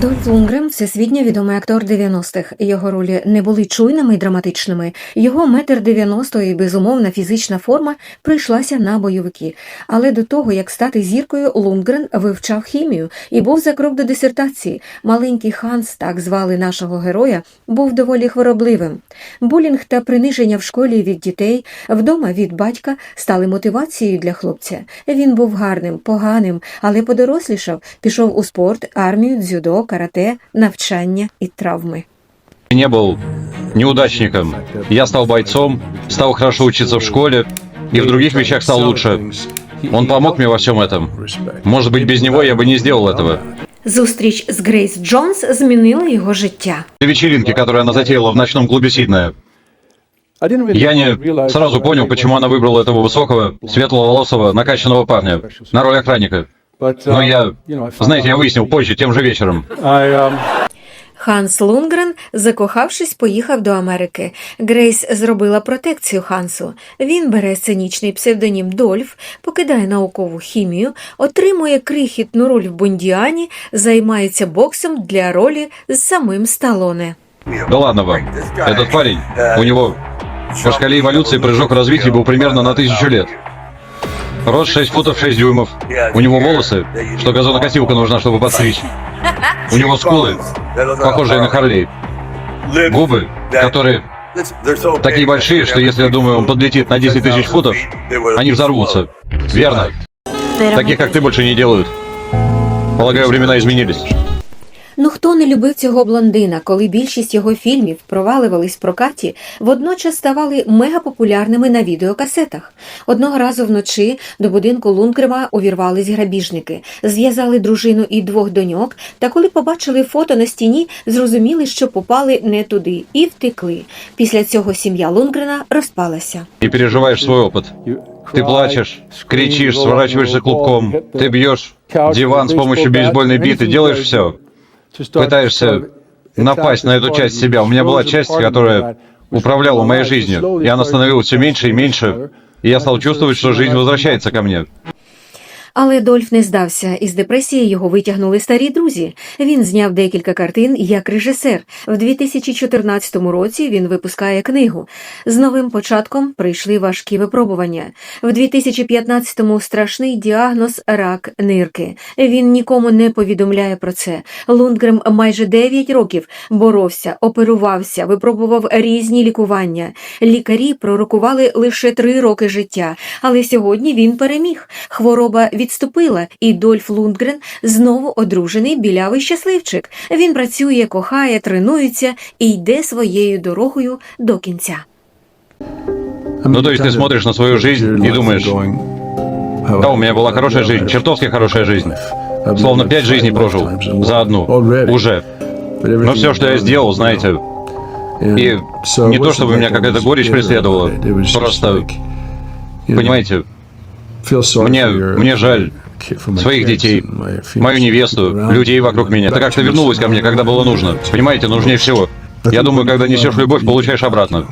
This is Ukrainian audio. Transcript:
Дольф Лунгрен – всесвітньо відомий актор 90-х. Його ролі не були чуйними і драматичними. Його метр 90 і безумовна фізична форма прийшлася на бойовики. Але до того, як стати зіркою, Лунгрен вивчав хімію і був за крок до дисертації. Маленький Ханс, так звали нашого героя, був доволі хворобливим. Булінг та приниження в школі від дітей, вдома від батька стали мотивацією для хлопця. Він був гарним, поганим, але подорослішав, пішов у спорт, армію, дзюдо, карате, навчання і травми. не был неудачником. Я стал бойцом, стал хорошо учиться в школе и в других вещах стал лучше. Он помог мне во всем этом. Может быть, без него я бы не сделал этого. Зустріч з Грейс Джонс змінила його життя. Вечеринки, которые она затеяла в ночном клубе Сиднея. Я не сразу понял, почему она выбрала этого высокого, светловолосого, накачанного парня на роль охранника. Но я, знаете, я выяснил позже, тем же вечером. Ханс Лунгрен, закохавшись, поїхав до Америки. Грейс зробила протекцію Хансу. Він бере сценічний псевдонім Дольф, покидає наукову хімію, отримує крихітну роль в Бондіані, займається боксом для ролі з самим Сталоне. Да ладно вам. Этот парень, у него по шкале эволюции прыжок развития был примерно на тысячу лет. Рост 6 футов 6 дюймов. У него волосы, что газонокосилка нужна, чтобы подстричь. У него скулы, похожие на Харлей. Губы, которые такие большие, что если, я думаю, он подлетит на 10 тысяч футов, они взорвутся. Верно. Таких, как ты, больше не делают. Полагаю, времена изменились. Ну хто не любив цього блондина, коли більшість його фільмів проваливались в прокаті, водночас ставали мегапопулярними на відеокасетах. Одного разу вночі до будинку Лунгрема увірвались грабіжники, зв'язали дружину і двох доньок, та коли побачили фото на стіні, зрозуміли, що попали не туди, і втекли. Після цього сім'я Лунгрена розпалася. И переживаешь свой опыт. Ты плачешь, кричишь, сворачиваешься клубком, ты бьешь диван с помощью бейсбольной биты, делаешь все. Пытаешься напасть на эту часть себя. У меня была часть, которая управляла моей жизнью, и она становилась все меньше и меньше, и я стал чувствовать, что жизнь возвращается ко мне. Але Дольф не здався. Із депресії його витягнули старі друзі. Він зняв декілька картин як режисер. В 2014 році він випускає книгу. З новим початком прийшли важкі випробування. В 2015-му страшний діагноз рак нирки. Він нікому не повідомляє про це. Лундгрем майже 9 років боровся, оперувався, випробував різні лікування. Лікарі пророкували лише 3 роки життя, але сьогодні він переміг. Хвороба відступила, і Дольф Лундгрен знову одружений білявий щасливчик. Він працює, кохає, тренується і йде своєю дорогою до кінця. Ну, то есть ты смотришь на свою жизнь и думаешь, да, у меня была хорошая жизнь, чертовски хорошая жизнь. Словно пять жизней прожил за одну, уже. Но все, что я сделал, знаете, и не то, чтобы меня какая-то горечь преследовала, просто, понимаете, мне, мне жаль своих детей, мою невесту, людей вокруг меня. Это как-то вернулось ко мне, когда было нужно. Понимаете, нужнее всего. Я думаю, когда несешь любовь, получаешь обратно.